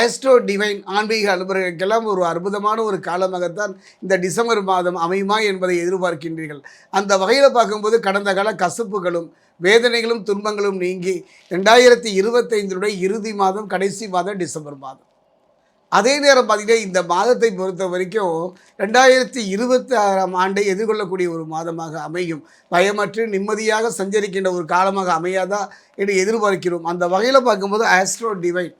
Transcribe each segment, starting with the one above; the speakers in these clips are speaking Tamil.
ஆஸ்ட்ரோ டிவைன் ஆன்மீக அலுவலர்களுக்கெல்லாம் ஒரு அற்புதமான ஒரு காலமாகத்தான் இந்த டிசம்பர் மாதம் அமையுமா என்பதை எதிர்பார்க்கின்றீர்கள். அந்த வகையில் பார்க்கும்போது கடந்த கால கசப்புகளும் வேதனைகளும் துன்பங்களும் நீங்கி ரெண்டாயிரத்தி இருபத்தைந்தினுடைய இறுதி மாதம் கடைசி மாதம் டிசம்பர் மாதம். அதே நேரம் பார்த்தீங்கன்னா இந்த மாதத்தை பொறுத்த வரைக்கும் ரெண்டாயிரத்தி இருபத்தி ஆறாம் ஆண்டை எதிர்கொள்ளக்கூடிய ஒரு மாதமாக அமையும். பயமற்று நிம்மதியாக சஞ்சரிக்கின்ற ஒரு காலமாக அமையாதா என்று எதிர்பார்க்கிறோம். அந்த வகையில் பார்க்கும்போது ஆஸ்ட்ரோ டிவைன்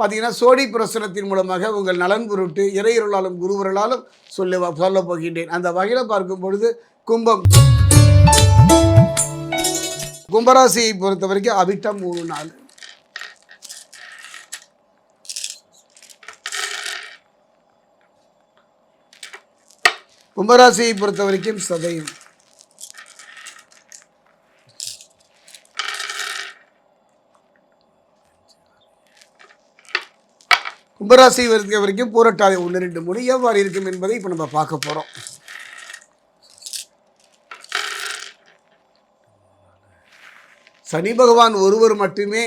பார்த்தீங்கன்னா சோடி பிரசனத்தின் மூலமாக உங்கள் நலன் பொருட்டு இறையருளாலும் குருவர்களாலும் சொல்ல சொல்ல போகின்றேன். அந்த வகையில் பார்க்கும் பொழுது கும்பம். கும்பராசியை பொறுத்த வரைக்கும் அவிட்டம் மூணு நாள். கும்பராசியை பொறுத்த வரைக்கும் சதயம். கும்பராசி வரைக்கும் பூரட்டாதி ஒன்று ரெண்டு மூணு எவ்வாறு இருக்கும் என்பதை இப்போ நம்ம பார்க்க போகிறோம் சனி பகவான் ஒருவர் மட்டுமே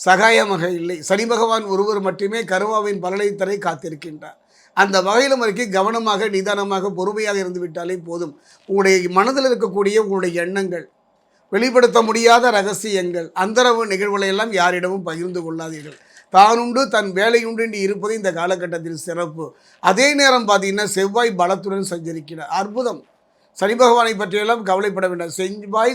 சகாயமாக இல்லை. சனி பகவான் ஒருவர் மட்டுமே கருவாவின் பலனை தரை காத்திருக்கின்றார். அந்த வகையில் வரைக்கும் கவனமாக நிதானமாக பொறுமையாக இருந்து விட்டாலே போதும். உங்களுடைய மனதில் இருக்கக்கூடிய உங்களுடைய எண்ணங்கள் வெளிப்படுத்த முடியாத ரகசியங்கள் அந்தரவு நிகழ்வுகளை எல்லாம் யாரிடமும் பகிர்ந்து கொள்ளாதீர்கள். தானுண்டு தன் வேலையுண்டு என்று இருப்பது இந்த காலகட்டத்தில் சிறப்பு. அதே நேரம் பார்த்தீங்கன்னா செவ்வாய் பலத்துடன் சஞ்சரிக்கிறார். அற்புதம். சனி பகவானை பற்றியெல்லாம் கவலைப்பட வேண்டாம். செவ்வாய்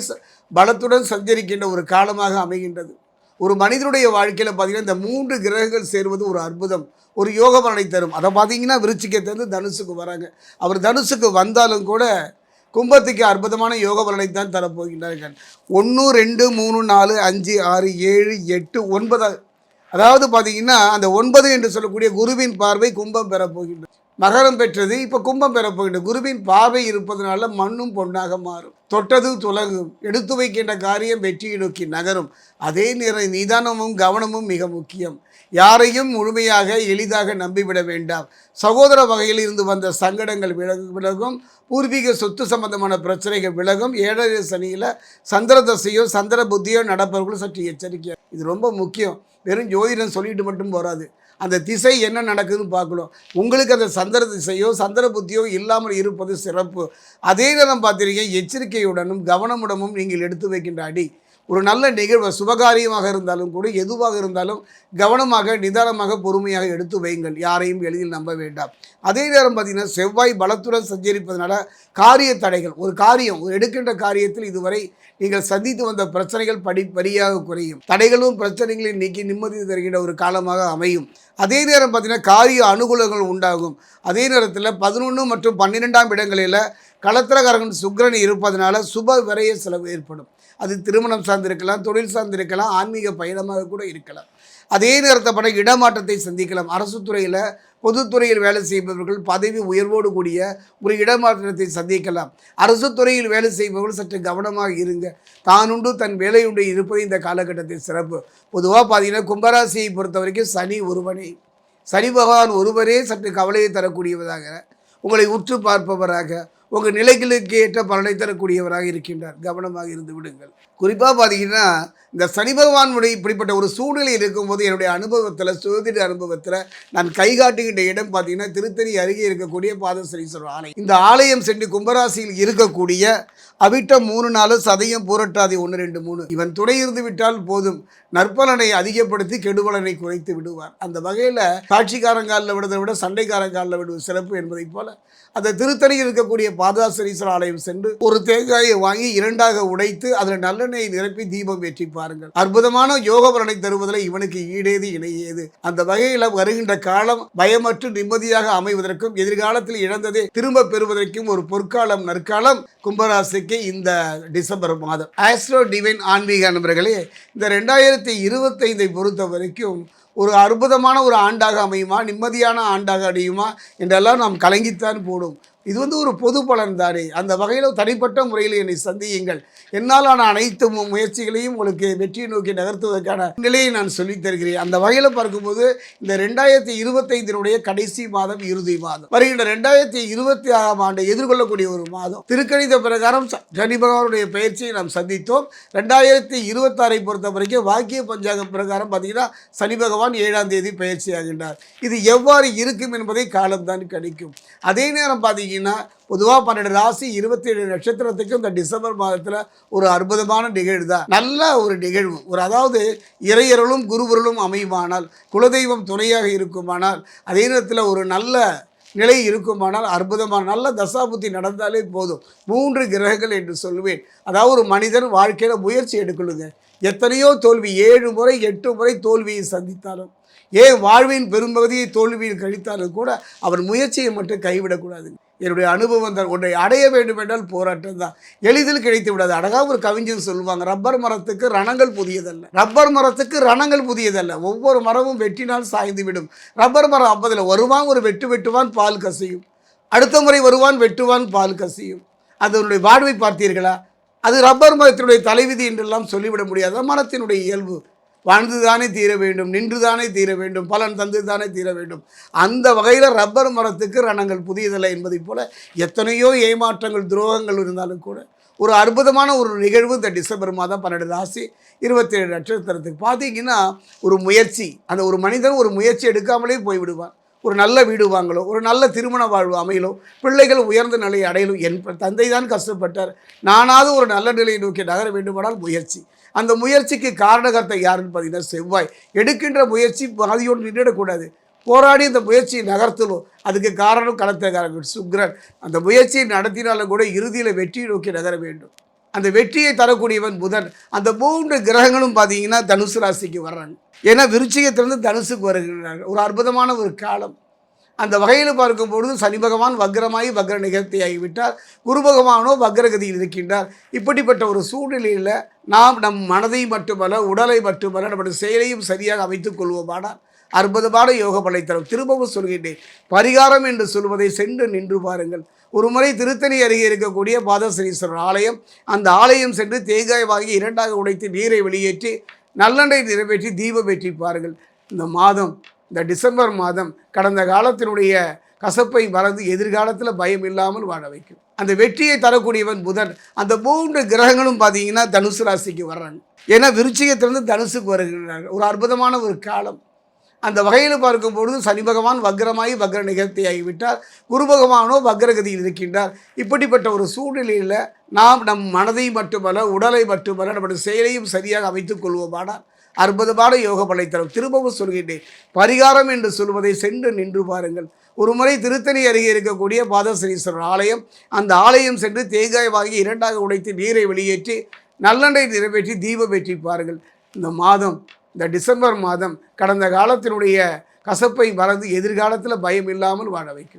பலத்துடன் சஞ்சரிக்கின்ற ஒரு காலமாக அமைகின்றது. ஒரு மனிதனுடைய வாழ்க்கையில் பார்த்தீங்கன்னா இந்த மூன்று கிரகங்கள் சேருவது ஒரு அற்புதம். ஒரு யோக பலனை தரும். அதை பார்த்தீங்கன்னா விருச்சிக்கத்திலேருந்து தனுசுக்கு வராங்க. அவர் தனுசுக்கு வந்தாலும் கூட கும்பத்துக்கு அற்புதமான யோக பலனை தான் தரப்போகின்றார்கள். ஒன்று ரெண்டு மூணு நாலு அஞ்சு ஆறு ஏழு எட்டு ஒன்பது அதாவது பார்த்தீங்கன்னா அந்த ஒன்பது என்று சொல்லக்கூடிய குருவின் பார்வை கும்பம் பெறப்போகின்றது மகரம் பெற்றது இப்போ கும்பம் பெறப்போகின்றது குருவின் பார்வை இருப்பதனால மண்ணும் பொன்னாக மாறும். தொட்டது துலகும் எடுத்து வைக்கின்ற காரியம் வெற்றியை நோக்கி நகரும். அதே நேரம் நிதானமும் கவனமும் மிக முக்கியம். யாரையும் முழுமையாக எளிதாக நம்பிவிட வேண்டாம். சகோதர வகையில் இருந்து வந்த சங்கடங்கள் விலகு விலகும். பூர்வீக சொத்து சம்பந்தமான பிரச்சனைகள் விலகும். ஏழரை சனியில் சந்திர தசையோ சந்திர புத்தியோ நடப்பவர்களும் சற்று எச்சரிக்கையாக இது ரொம்ப முக்கியம். வெறும் ஜோதிடம் சொல்லிட்டு மட்டும் போகாது அந்த திசை என்ன நடக்குதுன்னு பார்க்கணும். உங்களுக்கு அந்த சந்திர திசையோ சந்திர புத்தியோ இல்லாமல் இருப்பது சிறப்பு. அதே நேரம் பார்த்திருக்கீங்க எச்சரிக்கையுடனும் கவனமுடனும் நீங்கள் எடுத்து வைக்கின்ற அடி. ஒரு நல்ல நிகழ்வு சுபகாரியமாக இருந்தாலும் கூட எதுவாக இருந்தாலும் கவனமாக நிதானமாக பொறுமையாக எடுத்து வையுங்கள். யாரையும் எளிதில் நம்ப வேண்டாம். அதே நேரம் பார்த்தீங்கன்னா செவ்வாய் பலத்துடன் சஞ்சரிப்பதனால காரிய தடைகள் ஒரு காரியம் ஒரு எடுக்கின்ற காரியத்தில் இதுவரை நீங்கள் சந்தித்து வந்த பிரச்சனைகள் படிப்படியாக குறையும். தடைகளும் பிரச்சனைகளையும் நீக்கி நிம்மதி தருகின்ற ஒரு காலமாக அமையும். அதே நேரம் பார்த்தீங்கன்னா காரிய அனுகூலங்கள் உண்டாகும். அதே நேரத்தில் பதினொன்று மற்றும் பன்னிரெண்டாம் இடங்களில் களத்திரகாரகன் சுக்கிரன் இருப்பதனால சுப விரைய செலவு ஏற்படும். அது திருமணம் சார்ந்திருக்கலாம் தொழில் சார்ந்திருக்கலாம் ஆன்மீக பயணமாக கூட இருக்கலாம். அதே நேரத்தை பட இடமாற்றத்தை சந்திக்கலாம். அரசு துறையில் பொதுத்துறையில் வேலை செய்பவர்கள் பதவி உயர்வோடு கூடிய ஒரு இடமாற்றத்தை சந்திக்கலாம். அரசு துறையில் வேலை செய்பவர்கள் சற்று கவனமாக இருங்க. தானுண்டு தன் வேலையுண்டு இருப்பது இந்த காலகட்டத்தில் சிறப்பு. பொதுவாக பார்த்தீங்கன்னா கும்பராசியை பொறுத்த வரைக்கும் சனி ஒருவனே. சனி பகவான் ஒருவரே சற்று கவலையை தரக்கூடியவதாக உங்களை உற்று பார்ப்பவராக உங்கள் நிலைகளுக்கு ஏற்ற பலனை தரக்கூடியவராக இருக்கின்றார். கவனமாக இருந்து விடுங்கள். குறிப்பாக பார்த்தீங்கன்னா இந்த சனி பகவானுடைய இப்படிப்பட்ட ஒரு சூழ்நிலை இருக்கும்போது என்னுடைய அனுபவத்தில் சுதந்திர அனுபவத்தில் நான் கை காட்டுகின்ற இடம் பார்த்தீங்கன்னா திருத்தணி அருகே இருக்கக்கூடிய பாதசனீஸ்வரர் ஆலயம். இந்த ஆலயம் சென்று கும்பராசியில் இருக்கக்கூடிய அவிட்டம் மூணு நாலு சதயம் பூரட்டாதி ஒன்று ரெண்டு மூணு. இவன் துணை இருந்து விட்டால் போதும். நற்பலனை அதிகப்படுத்தி கெடுபலனை குறைத்து விடுவார். அந்த வகையில் காட்சிக்காரங்காலில் விடுவதை விட சண்டைக்காரங்காலில் விடுவது சிறப்பு என்பதைப் போல அந்த திருத்தணியில் இருக்கக்கூடிய பாதாசரீஸ்வரர் ஆலயம் சென்று ஒரு தேங்காயை வாங்கி இரண்டாக உடைத்து அதில் நல்லெண்ணெயை நிரப்பி தீபம் ஏற்றி பாருங்கள். அற்புதமான யோக பலனை தருவதில் இவனுக்கு ஈடேது இணையேது. அந்த வகையில் வருகின்ற காலம் பயமற்று நிம்மதியாக அமைவதற்கும் எதிர்காலத்தில் இழந்ததை திரும்ப பெறுவதற்கும் ஒரு பொற்காலம் நற்காலம் கும்பராசிக்கு இந்த டிசம்பர் மாதம். ஆஸ்ட்ரோ டிவைன் ஆன்மீக நண்பர்களே இந்த ரெண்டாயிரத்தி இருபத்தைந்தை பொறுத்த வரைக்கும் ஒரு அற்புதமான ஒரு ஆண்டாக அமையுமா நிம்மதியான ஆண்டாக அடையுமா என்றெல்லாம் நாம் கலங்கித்தான் போடும் இது வந்து ஒரு பொது பலன் தானே அந்த வகையில் தனிப்பட்ட முறையில் என்னை சந்தியுங்கள். என்னாலான அனைத்து முயற்சிகளையும் உங்களுக்கு வெற்றியை நோக்கி நகர்த்துவதற்கான நிலையை நான் சொல்லித் தருகிறேன். அந்த வகையில் பார்க்கும்போது இந்த ரெண்டாயிரத்தி இருபத்தைந்தினுடைய கடைசி மாதம் இறுதி மாதம். வருகின்ற ரெண்டாயிரத்தி இருபத்தி ஆறாம் ஆண்டை எதிர்கொள்ளக்கூடிய ஒரு மாதம். திருக்கணித பிரகாரம் சனி பகவானுடைய பயிற்சியை நாம் சந்தித்தோம். ரெண்டாயிரத்தி இருபத்தாறை பொறுத்த வரைக்கும் வாக்கிய பஞ்சாங்க பிரகாரம் பார்த்தீங்கன்னா சனி பகவான் ஏழாம் தேதி பயிற்சி ஆகின்றார் இது எவ்வாறு இருக்கும் என்பதை காலம்தான் கணிக்கும். அதே நேரம் பார்த்தீங்கன்னா பொதுவாக பன்னெண்டு ராசி இருபத்தி ஏழு நட்சத்திரத்துக்கும் இந்த டிசம்பர் மாதத்தில் ஒரு அற்புதமான நிகழ்வு தான். நல்ல ஒரு நிகழ்வு. ஒரு அதாவது இறையருளும் குருவருளும் அமையுமானால் குலதெய்வம் துணையாக இருக்குமானால் அதே நேரத்தில் ஒரு நல்ல நிலை இருக்குமானால் அற்புதமான நல்ல தசாபுத்தி நடந்தாலே போதும். மூன்று கிரகங்கள் என்று சொல்லுவேன். அதாவது ஒரு மனிதன் வாழ்க்கையில் முயற்சி எடுக்கணுங்க. எத்தனையோ தோல்வி ஏழு முறை எட்டு முறை தோல்வியை சந்தித்தாலும் ஏன் வாழ்வின் பெரும்பகுதியை தோல்வியில் கழித்தாலும் கூட அவர் முயற்சியை மட்டும் கைவிடக்கூடாது. என்னுடைய அனுபவம் தான். ஒன்றை அடைய வேண்டும் என்றால் போராட்டம் தான். எளிதில் கிடைத்து விடாது. அழகாக ஒரு கவிஞர் சொல்லுவாங்க ரப்பர் மரத்துக்கு ரணங்கள் புதியதல்ல. ரப்பர் மரத்துக்கு ரணங்கள் புதியதல்ல. ஒவ்வொரு மரமும் வெட்டினால் சாய்ந்து விடும். ரப்பர் மரம் அப்பதில் வருவான் ஒரு வெட்டு வெட்டுவான் பால் கசியும். அடுத்த முறை வருவான் வெட்டுவான் பால் கசியும். அதனுடைய வாழ்வை பார்த்தீர்களா? அது ரப்பர் மரத்தினுடைய தலைவிதி என்றெல்லாம் சொல்லிவிட முடியாது. மரத்தினுடைய இயல்பு. வாழ்ந்துதானே தீர வேண்டும் நின்றுதானே தீர வேண்டும் பலன் தந்து தானே தீர வேண்டும். அந்த வகையில் ரப்பர் மரத்துக்கு ரணங்கள் புதியதில்லை என்பதைப் போல எத்தனையோ ஏமாற்றங்கள் துரோகங்கள் இருந்தாலும் கூட ஒரு அற்புதமான ஒரு நிகழ்வு இந்த டிசம்பர் மாதம் பன்னெண்டு ராசி இருபத்தேழு நட்சத்திரத்துக்கு. பார்த்தீங்கன்னா ஒரு முயற்சி. அந்த ஒரு மனிதன் ஒரு முயற்சி எடுக்காமலே போய்விடுவான். ஒரு நல்ல வீடு வாங்கலோ ஒரு நல்ல திருமண வாழ்வு அமையலோ பிள்ளைகள் உயர்ந்த நிலையை அடையலும் என் தந்தை தான் கஷ்டப்பட்டார். நானாவது ஒரு நல்ல நிலையை நோக்கி நகர வேண்டுமானால் முயற்சி. அந்த முயற்சிக்கு காரணகர்த்தை யாருன்னு பார்த்தீங்கன்னா செவ்வாய். எடுக்கின்ற முயற்சி பாதியோடு நின்றுடக்கூடாது. போராடி அந்த முயற்சியை நகர்த்தணும். அதுக்கு காரணம் கடத்தக்காரர்கள் சுக்ரன். அந்த முயற்சியை நடத்தினாலும் கூட இறுதியில் வெற்றியை நோக்கி நகர வேண்டும். அந்த வெற்றியை தரக்கூடியவன் புதன். அந்த மூன்று கிரகங்களும் பார்த்தீங்கன்னா தனுசு ராசிக்கு வர்றாங்க. ஏன்னா விருச்சிகத்திலிருந்து தனுசுக்கு வருகிறார்கள். ஒரு அற்புதமான ஒரு காலம். அந்த வகையில் பார்க்கும் பொழுது சனி பகவான் வக்ரமாகி வக்ர நிகழ்த்தியாகி விட்டார் குரு பகவானோ வக்ரகதியில் இருக்கின்றார். இப்படிப்பட்ட ஒரு சூழ்நிலையில் நாம் நம் மனதை மட்டுமல்ல உடலை மட்டுமல்ல நம்முடைய செயலையும் சரியாக அமைத்துக் கொள்வோமானால் அற்புதமான யோக படைத்தரம் திரும்பவும் சொல்கின்றேன். பரிகாரம் என்று சொல்வதை சென்று நின்று பாருங்கள். ஒரு முறை திருத்தணி அருகே இருக்கக்கூடிய பாதசனீஸ்வரர் ஆலயம் அந்த ஆலயம் சென்று தேங்காய் வாங்கி இரண்டாக உடைத்து நீரை வெளியேற்றி நல்லெண்ணெய் நிறைவேற்றி தீபம் வெற்றி பாருங்கள். இந்த மாதம் இந்த டிசம்பர் மாதம் கடந்த காலத்தினுடைய கசப்பை மறந்து எதிர்காலத்தில் பயம் இல்லாமல் வாழ வைக்கும். அந்த வெற்றியை தரக்கூடியவன் புதன். அந்த மூன்று கிரகங்களும் பார்த்தீங்கன்னா தனுசு ராசிக்கு வர்றாங்க. ஏன்னா விருச்சிகத்திலிருந்து தனுசுக்கு வருகிறார்கள் ஒரு அற்புதமான ஒரு காலம். அந்த வகையில் பார்க்கும் பொழுது சனி பகவான் வக்ரமாகி வக்ர நிகழ்த்தியாகிவிட்டார். குரு பகவானோ வக்ரகதியில் இருக்கின்றார். இப்படிப்பட்ட ஒரு சூழ்நிலையில் நாம் நம் மனதை மட்டுமல்ல உடலை மட்டுமல்ல நம்முடைய செயலையும் சரியாக அமைத்துக் கொள்வோமானால் அற்புதமான யோக பலைத்தளம் திரும்பவும் சொல்கின்றேன். பரிகாரம் என்று சொல்வதை சென்று நின்று பாருங்கள். ஒரு முறை திருத்தணி அருகே இருக்கக்கூடிய பாதசனீஸ்வரர் ஆலயம் அந்த ஆலயம் சென்று தேங்காய் வாங்கி இரண்டாக உடைத்து நீரை வெளியேற்றி நல்லெண்ணெய் நிறைவேற்றி தீபம் வெற்றி பாருங்கள் இந்த மாதம் இந்த டிசம்பர் மாதம் கடந்த காலத்தினுடைய கசப்பை மறந்து எதிர்காலத்தில் பயம் இல்லாமல் வாழ வைக்கும்.